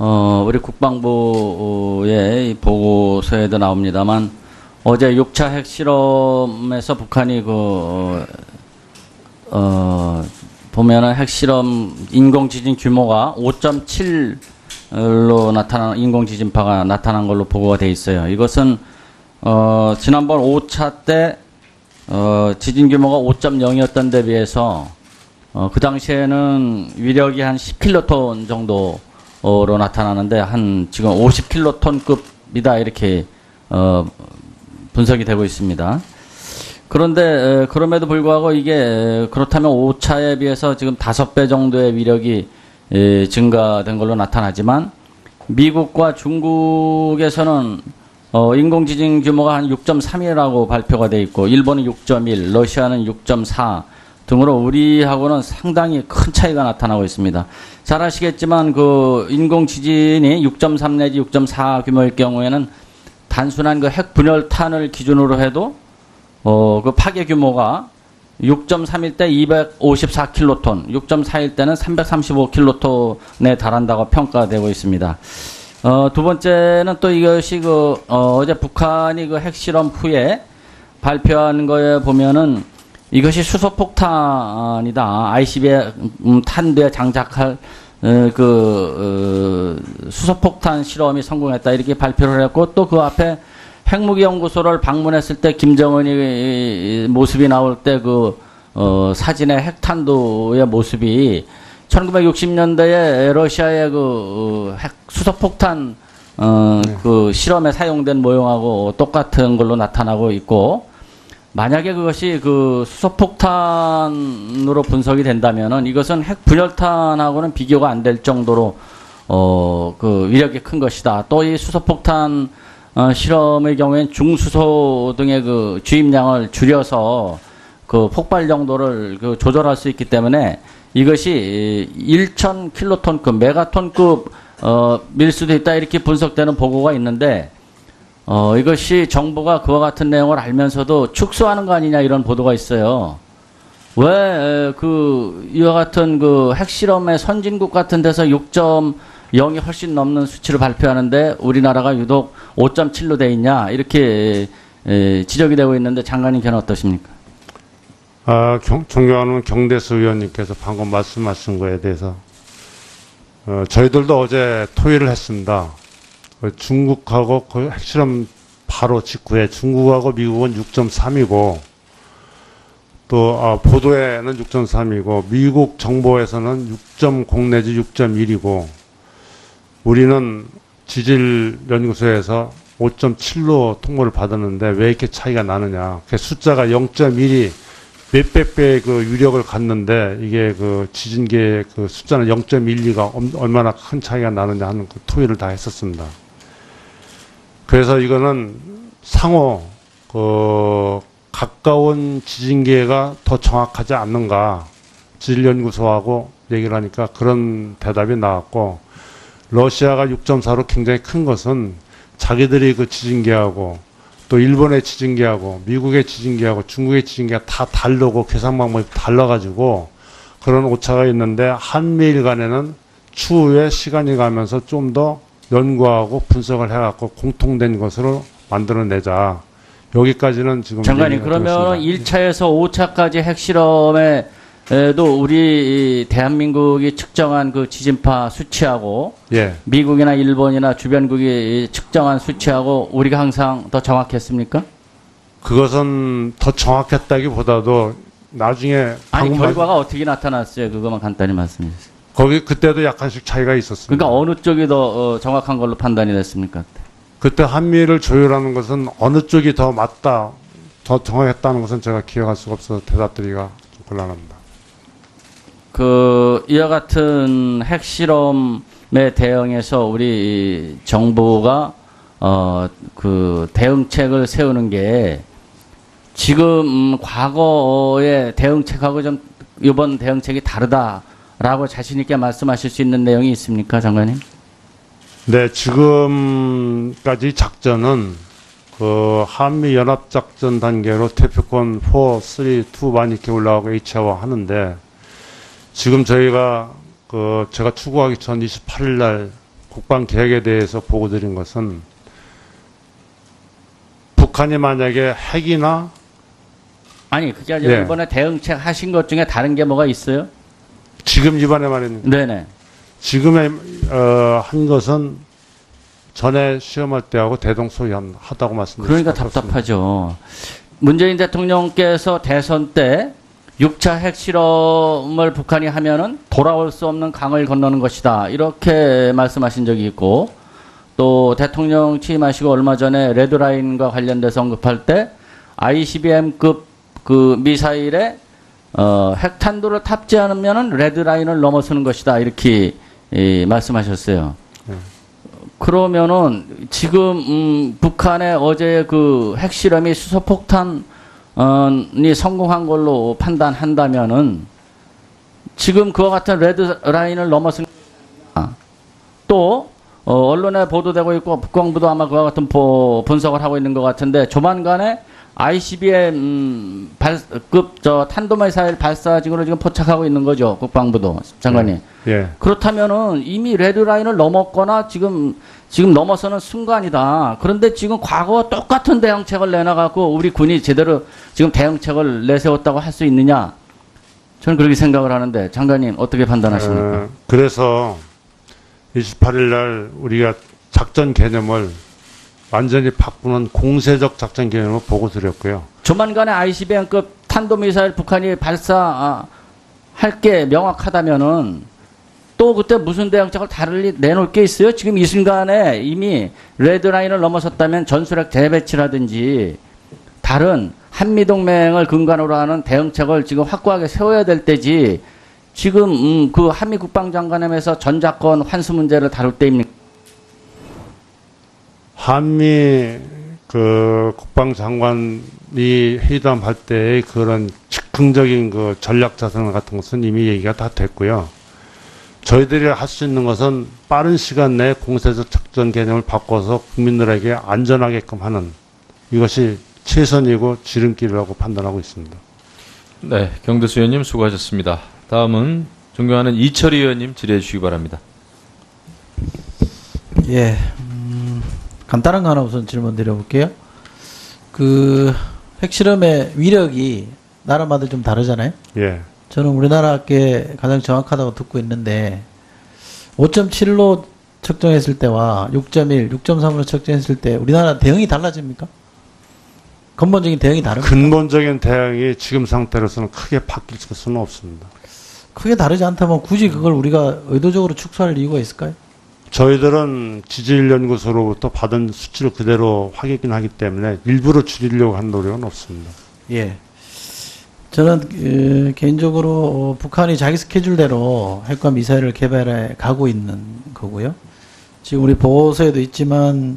어, 우리 국방부의 이 보고서에도 나옵니다만 어제 6차 핵실험에서 북한이 그, 어, 어, 보면은 핵실험 인공지진 규모가 5.7로 나타난 인공지진파가 나타난 걸로 보고가 돼 있어요. 이것은 어, 지난번 5차 때 어, 지진 규모가 5.0이었던 데 비해서 어, 그 당시에는 위력이 한 10킬로톤 정도 로 나타나는데 한 지금 50킬로톤급이다 이렇게 어, 분석이 되고 있습니다. 그런데 에, 그럼에도 불구하고 이게 에, 그렇다면 5차에 비해서 지금 다섯 배 정도의 위력이 에, 증가된 걸로 나타나지만 미국과 중국에서는 어, 인공지진 규모가 한 6.3이라고 발표가 돼 있고 일본은 6.1, 러시아는 6.4 등으로 우리하고는 상당히 큰 차이가 나타나고 있습니다. 잘 아시겠지만 그 인공 지진이 6.3 내지 6.4 규모일 경우에는 단순한 그 핵 분열탄을 기준으로 해도 어, 그 파괴 규모가 6.3일 때 254킬로톤, 6.4일 때는 335킬로톤에 달한다고 평가되고 있습니다. 어, 두 번째는 또 이것이 그, 어, 어제 북한이 그 핵실험 후에 발표한 거에 보면은 이것이 수소폭탄이다. ICBM 음, 탄두에 장착할 어, 그 어, 수소폭탄 실험이 성공했다 이렇게 발표를 했고 또 그 앞에 핵무기 연구소를 방문했을 때 김정은이 모습이 나올 때 그 어, 사진의 핵탄두의 모습이 1960년대에 러시아의 그 어, 핵 수소폭탄 어, 그 실험에 사용된 모형하고 똑같은 걸로 나타나고 있고 만약에 그것이 그 수소폭탄으로 분석이 된다면은 이것은 핵 분열탄하고는 비교가 안 될 정도로 어, 그 위력이 큰 것이다. 또 이 수소폭탄 어, 실험의 경우엔 중수소 등의 그 주입량을 줄여서 그 폭발 정도를 그 조절할 수 있기 때문에 이것이 1천 킬로톤급, 메가톤급 어, 밀 수도 있다 이렇게 분석되는 보고가 있는데 어, 이것이 정부가 그와 같은 내용을 알면서도 축소하는 거 아니냐 이런 보도가 있어요. 왜 그 이와 같은 그 핵실험의 선진국 같은 데서 6.0이 훨씬 넘는 수치를 발표하는데 우리나라가 유독 5.7로 돼 있냐 이렇게 에, 지적이 되고 있는데 장관님 견해 어떠십니까? 아, 경, 존경하는 경대수 의원님께서 방금 말씀하신 거에 대해서 어, 저희들도 어제 토의를 했습니다. 그 중국하고 그 핵실험 바로 직후에 중국하고 미국은 6.3이고 또 아, 보도에는 6.3이고 미국 정보에서는 6.0 내지 6.1이고 우리는 지질 연구소에서 5.7로 통보를 받았는데 왜 이렇게 차이가 나느냐? 그 숫자가 0.1이 몇백 배의 그 유력을 갖는데 이게 그 지진계의 그 숫자는 0.12가 얼마나 큰 차이가 나느냐 하는 그 토의를 다 했었습니다. 그래서 이거는 상호 그 가까운 지진계가 더 정확하지 않는가. 지질연구소하고 얘기를 하니까 그런 대답이 나왔고 러시아가 6.4로 굉장히 큰 것은 자기들이 그 지진계하고 또 일본의 지진계하고 미국의 지진계하고 중국의 지진계가 다 다르고 계산 방법이 달라가지고 그런 오차가 있는데 한미일 간에는 추후에 시간이 가면서 좀더 연구하고 분석을 해갖고 공통된 것으로 만들어내자. 여기까지는 지금 장관님 그러면 들었습니다. 1차에서 5차까지 핵실험에도 우리 대한민국이 측정한 그 지진파 수치하고 예, 미국이나 일본이나 주변국이 측정한 수치하고 우리가 항상 더 정확했습니까? 그것은 더 정확했다기보다도 나중에 아니 결과가 어떻게 나타났어요? 그것만 간단히 말씀해 주세요. 거기 그때도 약간씩 차이가 있었습니다. 그러니까 어느 쪽이 더 어, 정확한 걸로 판단이 됐습니까? 그때 한미를 조율하는 것은 어느 쪽이 더 맞다, 더 정확했다는 것은 제가 기억할 수가 없어서 대답드리기가 좀 곤란합니다. 그 이와 같은 핵실험에 대응해서 우리 정부가 어 그 대응책을 세우는 게 지금 음, 과거의 대응책하고 좀 이번 대응책이 다르다 라고 자신 있게 말씀하실 수 있는 내용이 있습니까, 장관님? 네, 지금까지 작전은 그 한미 연합 작전 단계로 태평권 4, 3, 2만 이렇게 올라가고 H와 하는데 지금 저희가 그 제가 출국하기 전 28일 날 국방 계획에 대해서 보고 드린 것은 북한이 만약에 핵이나 아니 그게 아니라 예. 이번에 대응책 하신 것 중에 다른 게 뭐가 있어요? 지금 이번에 말했는 네네. 지금의 어, 한 것은 전에 시험할 때하고 대동소이하다고 말씀드렸습니다. 그러니까 답답하죠. 문재인 대통령께서 대선 때 6차 핵실험을 북한이 하면은 돌아올 수 없는 강을 건너는 것이다. 이렇게 말씀하신 적이 있고 또 대통령 취임하시고 얼마 전에 레드라인과 관련돼서 언급할 때 ICBM급 그 미사일에 어, 핵탄두를 탑재하면은 레드라인을 넘어서는 것이다. 이렇게 예, 말씀하셨어요. 그러면은 지금 음, 북한의 어제 그 핵실험이 수소폭탄이 성공한 걸로 판단한다면은 지금 그와 같은 레드 라인을 넘어선 아, 또 어, 언론에 보도되고 있고 국방부도 아마 그와 같은 보- 분석을 하고 있는 것 같은데 조만간에 ICBM 음, 발급 저 탄도미사일 발사징으로 지금 포착하고 있는 거죠 국방부도 장관님. 예. 그렇다면은 이미 레드 라인을 넘었거나 지금 지금 넘어서는 순간이다. 그런데 지금 과거와 똑같은 대응책을 내놔갖고 우리 군이 제대로 지금 대응책을 내세웠다고 할 수 있느냐? 저는 그렇게 생각을 하는데 장관님 어떻게 판단하십니까? 어, 그래서 28일 날 우리가 작전 개념을 완전히 바꾸는 공세적 작전 개념을 보고 드렸고요. 조만간에 ICBM급 탄도미사일 북한이 발사할 게 명확하다면은 또 그때 무슨 대응책을 다르리 내놓을 게 있어요? 지금 이 순간에 이미 레드라인을 넘어섰다면 전술핵 재배치라든지 다른 한미동맹을 근간으로 하는 대응책을 지금 확고하게 세워야 될 때지 지금 음, 그 한미 국방장관회에서 전자권 환수 문제를 다룰 때입니까? 한미 그 국방장관이 회담할 때의 그런 즉흥적인 그 전략 자산 같은 것은 이미 얘기가 다 됐고요. 저희들이 할 수 있는 것은 빠른 시간 내에 공세적 작전 개념을 바꿔서 국민들에게 안전하게끔 하는 이것이 최선이고 지름길이라고 판단하고 있습니다. 네, 경대수 의원님 수고하셨습니다. 다음은 존경하는 이철희 의원님 질의해 주시기 바랍니다. 예, 음, 간단한 거 하나 우선 질문 드려볼게요. 그 핵실험의 위력이 나라마다 좀 다르잖아요. 예. 저는 우리나라께 가장 정확하다고 듣고 있는데 5.7로 측정했을 때와 6.1, 6.3으로 측정했을 때 우리나라 대응이 달라집니까? 근본적인 대응이 다릅니까? 근본적인 대응이 지금 상태로서는 크게 바뀔 수는 없습니다. 크게 다르지 않다면 굳이 그걸 우리가 의도적으로 축소할 이유가 있을까요? 저희들은 지질연구소로부터 받은 수치를 그대로 확인하기 때문에 일부러 줄이려고 한 노력은 없습니다. 예. 저는 그, 개인적으로 어, 북한이 자기 스케줄대로 핵과 미사일을 개발해 가고 있는 거고요. 지금 우리 보고서에도 있지만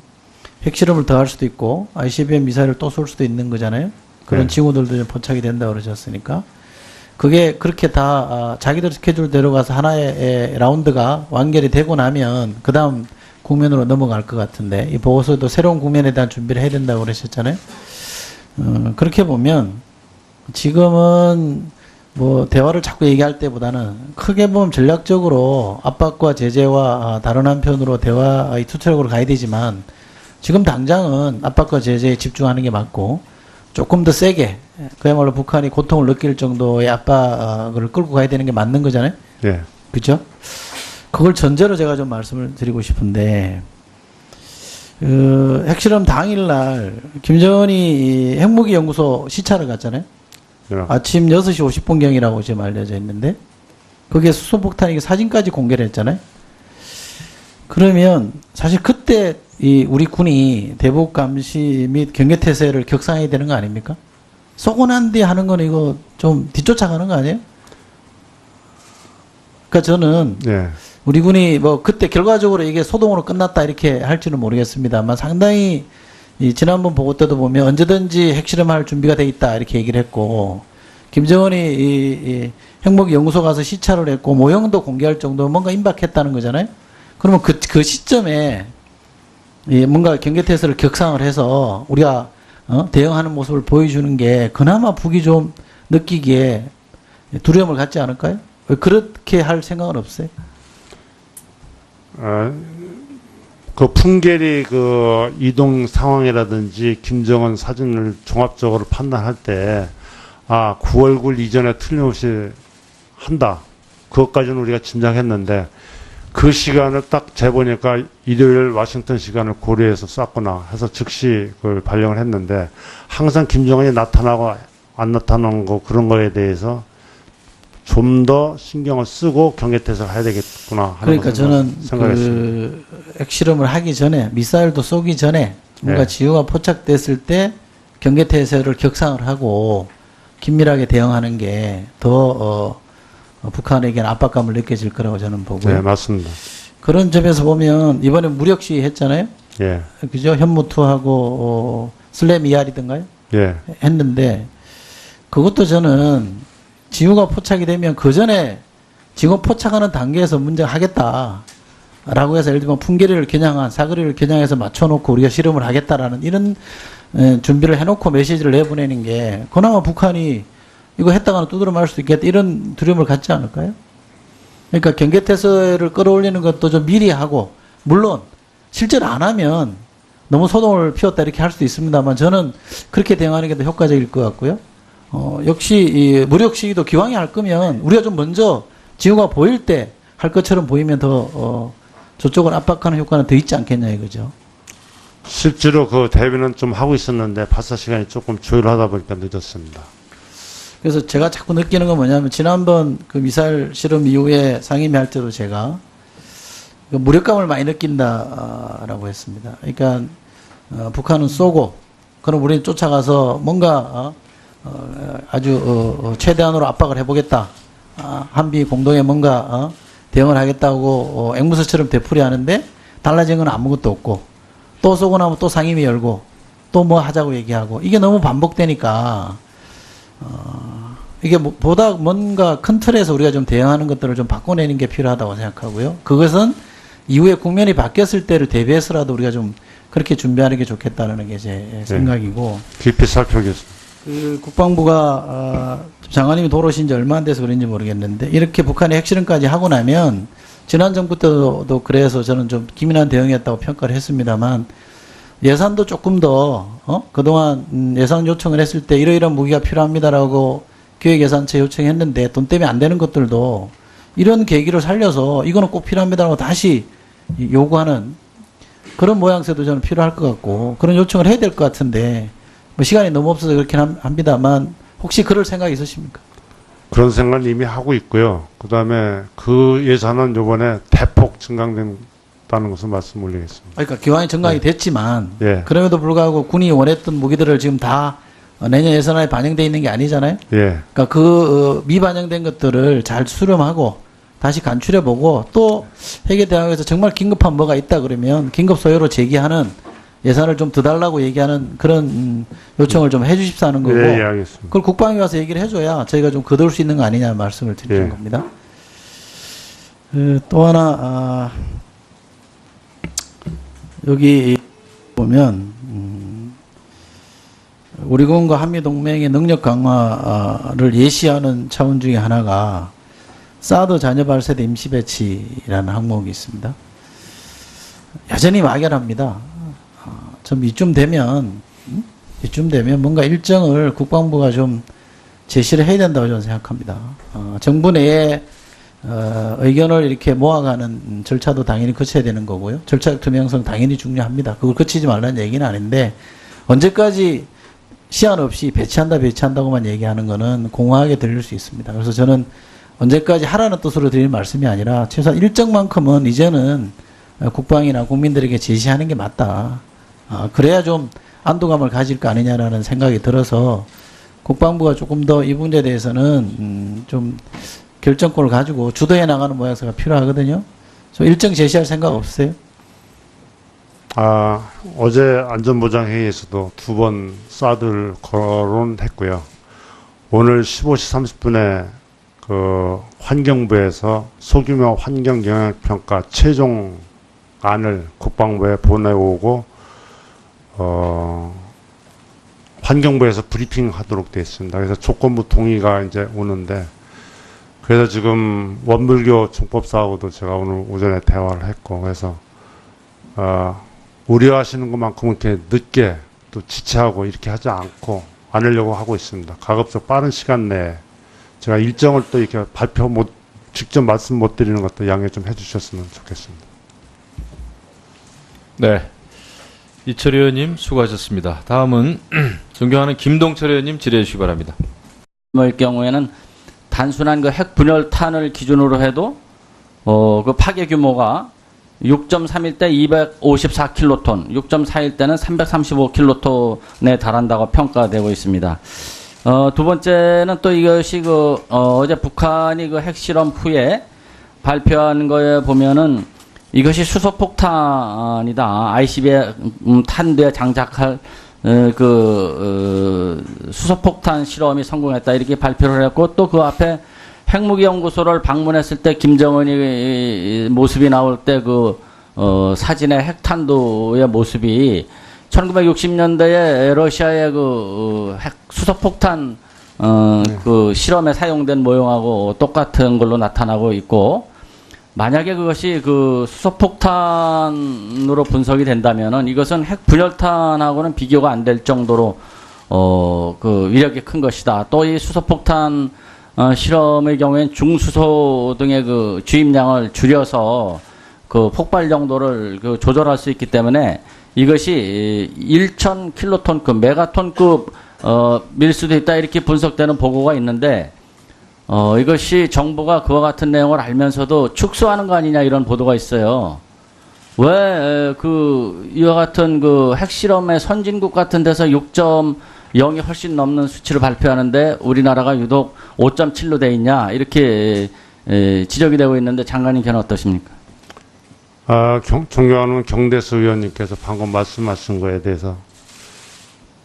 핵실험을 더 할 수도 있고 ICBM 미사일을 또 쏠 수도 있는 거잖아요. 그런 네. 징후들도 좀 포착이 된다 그러셨으니까 그게 그렇게 다 아, 자기들 스케줄대로 가서 하나의 에, 라운드가 완결이 되고 나면 그 다음 국면으로 넘어갈 것 같은데 이 보고서도 새로운 국면에 대한 준비를 해야 된다고 그러셨잖아요. 어, 그렇게 보면 지금은 뭐 대화를 자꾸 얘기할 때보다는 크게 보면 전략적으로 압박과 제재와 아, 다른 한편으로 대화의 투철력으로 가야 되지만 지금 당장은 압박과 제재에 집중하는 게 맞고 조금 더 세게 그야말로 북한이 고통을 느낄 정도의 압박을 끌고 가야 되는 게 맞는 거잖아요. 예. 그죠? 그걸 전제로 제가 좀 말씀을 드리고 싶은데, 그, 핵실험 당일날, 김정은이 이 핵무기 연구소 시찰을 갔잖아요? 예. 아침 6시 50분경이라고 지금 알려져 있는데, 거기에 수소폭탄이 사진까지 공개를 했잖아요? 그러면, 사실 그때 이 우리 군이 대북 감시 및 경계 태세를 격상해야 되는 거 아닙니까? 쏘고 난 뒤에 하는 건 이거 좀 뒤쫓아가는 거 아니에요? 그러니까 저는 예. 우리 군이 뭐 그때 결과적으로 이게 소동으로 끝났다 이렇게 할지는 모르겠습니다만 상당히 이 지난번 보고 때도 보면 언제든지 핵실험할 준비가 돼 있다 이렇게 얘기를 했고 김정은이 이, 이 핵무기 연구소 가서 시찰을 했고 모형도 공개할 정도 뭔가 임박했다는 거잖아요. 그러면 그, 그 시점에 이 뭔가 경계태세를 격상을 해서 우리가 어? 대응하는 모습을 보여주는 게 그나마 북이 좀 느끼기에 두려움을 갖지 않을까요? 왜 그렇게 할 생각은 없어요? 어, 그 풍계리 그 이동 상황이라든지 김정은 사진을 종합적으로 판단할 때, 아, 9월 9일 이전에 틀림없이 한다. 그것까지는 우리가 짐작했는데, 그 시간을 딱 재보니까 일요일 워싱턴 시간을 고려해서 쐈구나 해서 즉시 그걸 발령을 했는데, 항상 김정은이 나타나고 안 나타나는 거 그런 거에 대해서 좀 더 신경을 쓰고 경계태세를 해야 되겠구나 하는 그러니까 저는. 그 핵실험을 하기 전에 미사일도 쏘기 전에 뭔가 네. 지효가 포착됐을 때 경계태세를 격상을 하고 긴밀하게 대응하는 게더 어, 북한에게는 압박감을 느껴질 거라고 저는 보고요. 네, 맞습니다. 그런 점에서 보면 이번에 무력 시위 했잖아요. 예, 그죠? 현무투하고 어, 슬램 이알이든가요? 예, 했는데 그것도 저는 징후가 포착이 되면 그 전에 징후 포착하는 단계에서 문제 하겠다 라고 해서 예를 들면 풍계리를 겨냥한 사거리를 겨냥해서 맞춰놓고 우리가 실험을 하겠다라는 이런 에, 준비를 해놓고 메시지를 내보내는 게 그나마 북한이 이거 했다가는 두드려 맞을 수 있겠다 이런 두려움을 갖지 않을까요? 그러니까 경계태세를 끌어올리는 것도 좀 미리 하고 물론 실제로 안 하면 너무 소동을 피웠다 이렇게 할 수도 있습니다만 저는 그렇게 대응하는 게 더 효과적일 것 같고요. 어, 역시 이 무력 시위도 기왕에 할 거면 우리가 좀 먼저 징후가 보일 때 할 것처럼 보이면 더 어, 저쪽을 압박하는 효과는 더 있지 않겠냐 이거죠. 실제로 그 대비는 좀 하고 있었는데 발사 시간이 조금 조율하다 보니까 늦었습니다. 그래서 제가 자꾸 느끼는 건 뭐냐면 지난번 그 미사일 실험 이후에 상임위 할 때도 제가 그 무력감을 많이 느낀다라고 했습니다. 그러니까 어, 북한은 쏘고 그럼 우리는 쫓아가서 뭔가 어, 어, 아주 어, 어, 최대한으로 압박을 해보겠다. 아, 한미 공동에 뭔가 어, 대응을 하겠다고 어, 앵무새처럼 되풀이하는데 달라진 건 아무것도 없고 또 쏘고 나면 또 상임위 열고 또 뭐 하자고 얘기하고 이게 너무 반복되니까 어, 이게 뭐- 보다 뭔가 큰 틀에서 우리가 좀 대응하는 것들을 좀 바꿔내는 게 필요하다고 생각하고요. 그것은 이후에 국면이 바뀌었을 때를 대비해서라도 우리가 좀 그렇게 준비하는 게 좋겠다는 게 제 생각이고 깊이 살펴보겠습니다. 그 국방부가 어, 장관님이 돌아오신 지 얼마 안 돼서 그런지 모르겠는데 이렇게 북한이 핵실험까지 하고 나면 지난 정부 때도 그래서 저는 좀 기민한 대응이었다고 평가를 했습니다만 예산도 조금 더 어? 그동안 음, 예산 요청을 했을 때 이러이러한 무기가 필요합니다라고 기획예산처 요청했는데 돈 때문에 안 되는 것들도 이런 계기를 살려서 이거는 꼭 필요합니다라고 다시 이- 요구하는 그런 모양새도 저는 필요할 것 같고 그런 요청을 해야 될 것 같은데 뭐 시간이 너무 없어서 그렇긴 함- 합니다만 혹시 그럴 생각이 있으십니까? 그런 생각을 이미 하고 있고요. 그 다음에 그 예산은 요번에 대폭 증강된 다는 것을 말씀 올리겠습니다. 그러니까 기왕이 정강이 됐지만 예, 그럼에도 불구하고 군이 원했던 무기들을 지금 다 어, 내년 예산안에 반영돼 있는 게 아니잖아요. 예, 그러니까 그 어, 미반영된 것들을 잘 수렴하고 다시 간추려 보고 또 핵에 대항해서 정말 긴급한 뭐가 있다 그러면 긴급 소요로 제기하는 예산을 좀 더 달라고 얘기하는 그런 음, 요청을 좀 해주십사 하는 거고 예, 예, 알겠습니다. 그걸 국방위 와서 얘기를 해줘야 저희가 좀 거둘 수 있는 거 아니냐 말씀을 드리는 예. 겁니다. 그, 또 하나 아, 여기 보면 음, 우리 군과 한미 동맹의 능력 강화를 예시하는 차원 중에 하나가 사드 자녀 발세대 임시 배치라는 항목이 있습니다. 여전히 막연합니다. 어, 좀 이쯤 되면 음? 이쯤 되면 뭔가 일정을 국방부가 좀 제시를 해야 된다고 저는 생각합니다. 어, 정부 내에 어, 의견을 이렇게 모아가는 음, 절차도 당연히 거쳐야 되는 거고요. 절차적 투명성 당연히 중요합니다. 그걸 거치지 말라는 얘기는 아닌데 언제까지 시한 없이 배치한다 배치한다고만 얘기하는 거는 공허하게 들릴 수 있습니다. 그래서 저는 언제까지 하라는 뜻으로 드리는 말씀이 아니라 최소한 일정만큼은 이제는 어, 국방이나 국민들에게 제시하는 게 맞다. 아, 그래야 좀 안도감을 가질 거 아니냐라는 생각이 들어서 국방부가 조금 더 이 문제에 대해서는 음, 좀 결정권을 가지고 주도해 나가는 모양새가 필요하거든요. 저 일정 제시할 생각 없으세요? 아, 어제 안전보장 회의에서도 두 번 사드를 거론했고요. 오늘 15시 30분에 그 환경부에서 소규모 환경 영향 평가 최종 안을 국방부에 보내오고 어 환경부에서 브리핑 하도록 되어 있습니다. 그래서 조건부 동의가 이제 오는데 그래서 지금 원불교 중법사하고도 제가 오늘 오전에 대화를 했고 그래서 어, 우려하시는 것만큼은 이렇게 늦게 또 지체하고 이렇게 하지 않고 안 하려고 하고 있습니다. 가급적 빠른 시간 내에 제가 일정을 또 이렇게 발표 못 직접 말씀 못 드리는 것도 양해 좀 해주셨으면 좋겠습니다. 네. 이철 의원님 수고하셨습니다. 다음은 존경하는 김동철 의원님 질의해 주시기 바랍니다. 일 경우에는 단순한 그 핵 분열탄을 기준으로 해도 어, 그 파괴 규모가 6.3일 때 254킬로톤, 6.4일 때는 335킬로톤에 달한다고 평가되고 있습니다. 어, 두 번째는 또 이것이 그 어, 어제 북한이 그 핵실험 후에 발표한 거에 보면은 이것이 수소폭탄이다. ICBM 음, 탄두에 장착할 어, 그 어, 수소폭탄 실험이 성공했다 이렇게 발표를 했고 또 그 앞에 핵무기 연구소를 방문했을 때 김정은이 모습이 나올 때그 어, 사진의 핵탄두의 모습이 1960년대에 러시아의 그 어, 핵 수소폭탄 어, 그 실험에 사용된 모형하고 똑같은 걸로 나타나고 있고 만약에 그것이 그 수소폭탄으로 분석이 된다면은 이것은 핵 분열탄하고는 비교가 안 될 정도로 어 그 위력이 큰 것이다. 또 이 수소폭탄 어, 실험의 경우엔 중수소 등의 그 주입량을 줄여서 그 폭발 정도를 그 조절할 수 있기 때문에 이것이 1천 킬로톤급, 메가톤급 어, 밀 수도 있다 이렇게 분석되는 보고가 있는데 어, 이것이 정부가 그와 같은 내용을 알면서도 축소하는 거 아니냐 이런 보도가 있어요. 왜, 그, 이와 같은 그 핵실험의 선진국 같은 데서 6.0이 훨씬 넘는 수치를 발표하는데 우리나라가 유독 5.7로 돼 있냐, 이렇게 에, 지적이 되고 있는데 장관님 견해 어떠십니까? 아, 경- 존경하는 경대수 의원님께서 방금 말씀하신 거에 대해서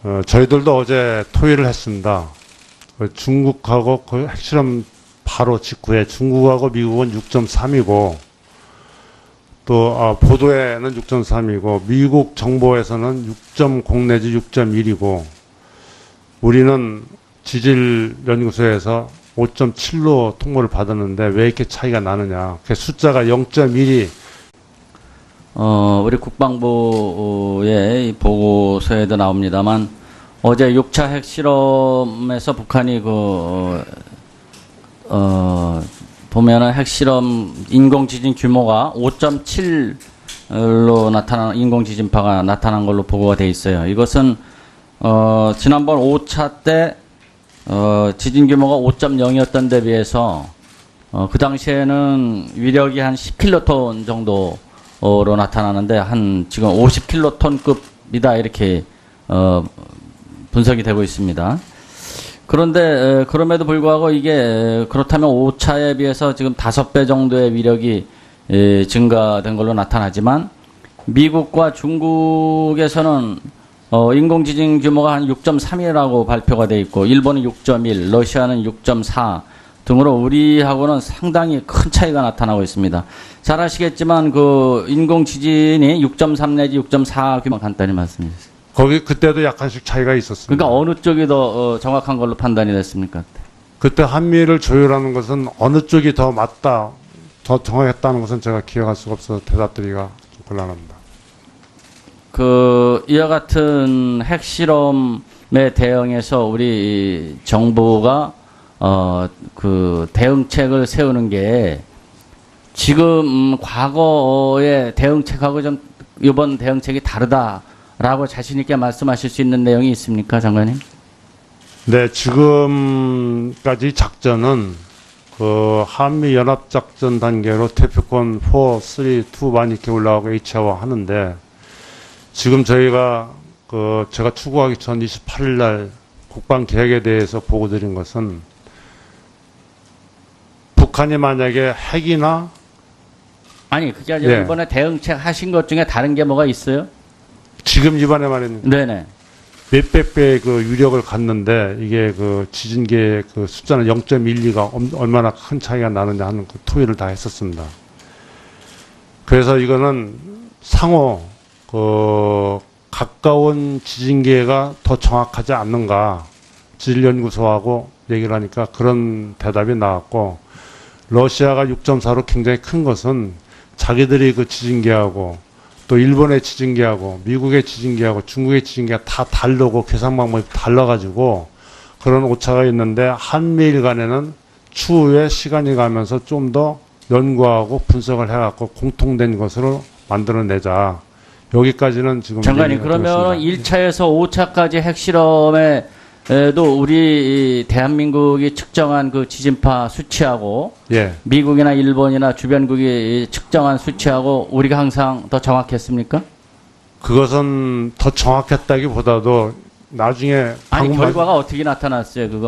어, 저희들도 어제 토의를 했습니다. 그 중국하고 그 핵실험 바로 직후에 중국하고 미국은 6.3이고 또 아, 보도에는 6.3이고 미국 정보에서는 6.0 내지 6.1이고 우리는 지질 연구소에서 5.7로 통보를 받았는데 왜 이렇게 차이가 나느냐? 그 숫자가 0.1이 어, 우리 국방부의 이 보고서에도 나옵니다만 어제 6차 핵실험에서 북한이 그, 어, 어, 보면은 핵실험 인공지진 규모가 5.7로 나타난 인공지진파가 나타난 걸로 보고가 돼 있어요. 이것은 어, 지난번 5차 때 어, 지진 규모가 5.0이었던 데 비해서 어, 그 당시에는 위력이 한 10킬로톤 정도로 나타나는데 한 지금 50킬로톤급이다 이렇게 어, 분석이 되고 있습니다. 그런데 에, 그럼에도 불구하고 이게 에, 그렇다면 5차에 비해서 지금 다섯 배 정도의 위력이 에, 증가된 걸로 나타나지만 미국과 중국에서는 어, 인공지진 규모가 한 6.3이라고 발표가 돼 있고 일본은 6.1, 러시아는 6.4 등으로 우리하고는 상당히 큰 차이가 나타나고 있습니다. 잘 아시겠지만 그 인공지진이 6.3 내지 6.4 규모 간단히 말씀해 주세요. 거기 그때도 약간씩 차이가 있었습니다. 그러니까 어느 쪽이 더 어, 정확한 걸로 판단이 됐습니까? 그때 한미를 조율하는 것은 어느 쪽이 더 맞다, 더 정확했다는 것은 제가 기억할 수가 없어서 대답드리기가 좀 곤란합니다. 그 이와 같은 핵실험에 대응해서 우리 정부가 어 그 대응책을 세우는 게 지금 음, 과거의 대응책하고 좀 이번 대응책이 다르다 라고 자신 있게 말씀하실 수 있는 내용이 있습니까, 장관님? 네, 지금까지 작전은 그 한미 연합 작전 단계로 태평권 4, 3, 2만 이렇게 올라가고 H와 하는데 지금 저희가 그 제가 추구하기 전 28일 날 국방 계획에 대해서 보고 드린 것은 북한이 만약에 핵이나 아니 그게 아니라 예. 이번에 대응책 하신 것 중에 다른 게 뭐가 있어요? 지금 이번에 말했는 네네. 몇백 배의 그 유력을 갖는데 이게 그 지진계의 그 숫자는 0.12가 얼마나 큰 차이가 나느냐 하는 그 토의를 다 했었습니다. 그래서 이거는 상호 그 가까운 지진계가 더 정확하지 않는가 지질연구소하고 얘기를 하니까 그런 대답이 나왔고 러시아가 6.4로 굉장히 큰 것은 자기들이 그 지진계하고 또 일본의 지진기하고 미국의 지진기하고 중국의 지진기가 다 다르고 계산 방법이 달라가지고 그런 오차가 있는데 한미일 간에는 추후에 시간이 가면서 좀 더 연구하고 분석을 해갖고 공통된 것으로 만들어내자. 여기까지는 지금 장관님 그러면 들었습니다. 1차에서 5차까지 핵실험에 도 우리 대한민국이 측정한 그 지진파 수치하고 예, 미국이나 일본이나 주변국이 측정한 수치하고 우리가 항상 더 정확했습니까? 그것은 더 정확했다기보다도 나중에 아니 방금 결과가 어떻게 나타났어요? 그거